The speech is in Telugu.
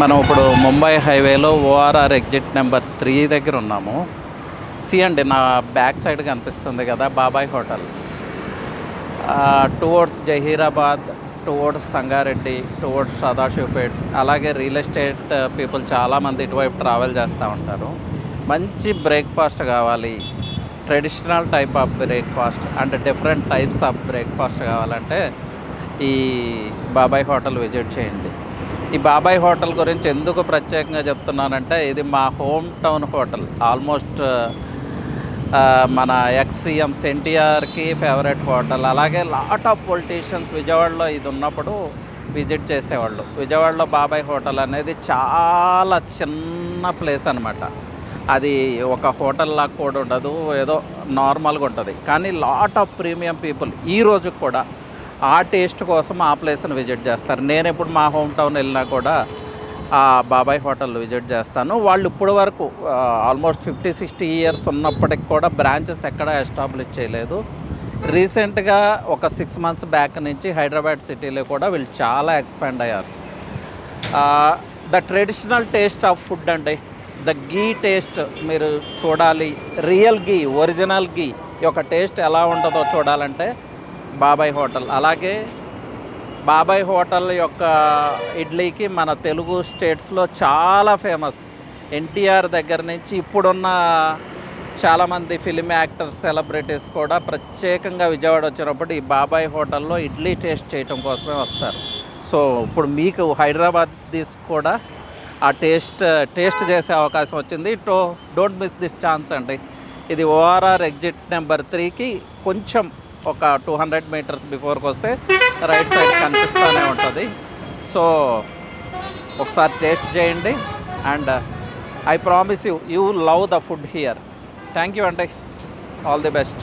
మనం ఇప్పుడు ముంబై హైవేలో ఓఆర్ఆర్ ఎగ్జిట్ నెంబర్ త్రీ దగ్గర ఉన్నాము. సి అండి నా బ్యాక్ సైడ్ కనిపిస్తుంది కదా Babai hotel. Towards Zaheerabad towards Sangareddy towards Sadashivpet అలాగే రియల్ ఎస్టేట్ పీపుల్ చాలామంది ఇటువైపు ట్రావెల్ చేస్తూ ఉంటారు. మంచి బ్రేక్ఫాస్ట్ కావాలి. Traditional type of breakfast and different types of breakfast కావాలంటే ఈ బాబాయ్ హోటల్ విజిట్ చేయండి. ఈ బాబాయ్ హోటల్ గురించి ఎందుకు ప్రత్యేకంగా చెప్తున్నానంటే ఇది మా హోమ్ టౌన్ హోటల్. ఆల్మోస్ట్ మన ఎక్స్ ఎన్టీఆర్కి ఫేవరెట్ హోటల్. అలాగే లాట్ ఆఫ్ పొలిటీషియన్స్ విజయవాడలో ఇది ఉన్నప్పుడు విజిట్ చేసేవాళ్ళు. విజయవాడలో బాబాయ్ హోటల్ అనేది చాలా చిన్న ప్లేస్ అనమాట అది ఒక హోటల్ లాగా కూడా ఉండదు. ఏదో నార్మల్గా ఉంటుంది. కానీ లాట్ ఆఫ్ ప్రీమియం పీపుల్ ఈ రోజు కూడా ఆ టేస్ట్ కోసం ఆ ప్లేస్ని విజిట్ చేస్తారు. నేను ఇప్పుడు మా హోమ్ టౌన్ వెళ్ళినా కూడా ఆ బాబాయ్ హోటల్ విజిట్ చేస్తాను. వాళ్ళు ఇప్పటి వరకు ఆల్మోస్ట్ ఫిఫ్టీ సిక్స్టీ ఇయర్స్ ఉన్నప్పటికి కూడా బ్రాంచెస్ ఎక్కడ ఎస్టాబ్లిష్ చేయలేదు. రీసెంట్గా ఒక సిక్స్ మంత్స్ బ్యాక్ నుంచి హైదరాబాద్ సిటీలో కూడా వీళ్ళు చాలా ఎక్స్పాండ్ అయ్యారు. The traditional taste of food అండి ద గీ టేస్ట్ మీరు చూడాలి. రియల్ గీ ఒరిజినల్ గీ యొక్క టేస్ట్ ఎలా ఉంటుందో చూడాలంటే బాబాయ్ హోటల్. అలాగే బాబాయ్ హోటల్ యొక్క ఇడ్లీకి మన తెలుగు స్టేట్స్లో చాలా ఫేమస్. ఎన్టీఆర్ దగ్గర నుంచి ఇప్పుడున్న చాలామంది ఫిలిం యాక్టర్స్ సెలబ్రిటీస్ కూడా ప్రత్యేకంగా విజయవాడ వచ్చినప్పుడు ఈ బాబాయ్ హోటల్లో ఇడ్లీ టేస్ట్ చేయటం కోసమే వస్తారు. సో ఇప్పుడు మీకు హైదరాబాద్ దిస్ కూడా ఆ టేస్ట్ టేస్ట్ చేసే అవకాశం వచ్చింది. To don't miss this chance అండి. ఇది ఓఆర్ఆర్ ఎగ్జిట్ నెంబర్ త్రీకి కొంచెం ఒక టూ హండ్రెడ్ మీటర్స్ బిఫోర్కి వస్తే రైట్ సైడ్ కనిపిస్తూనే ఉంటుంది. సో ఒకసారి టేస్ట్ చేయండి and I promise you you love the food here. Thank you అండి. All the best.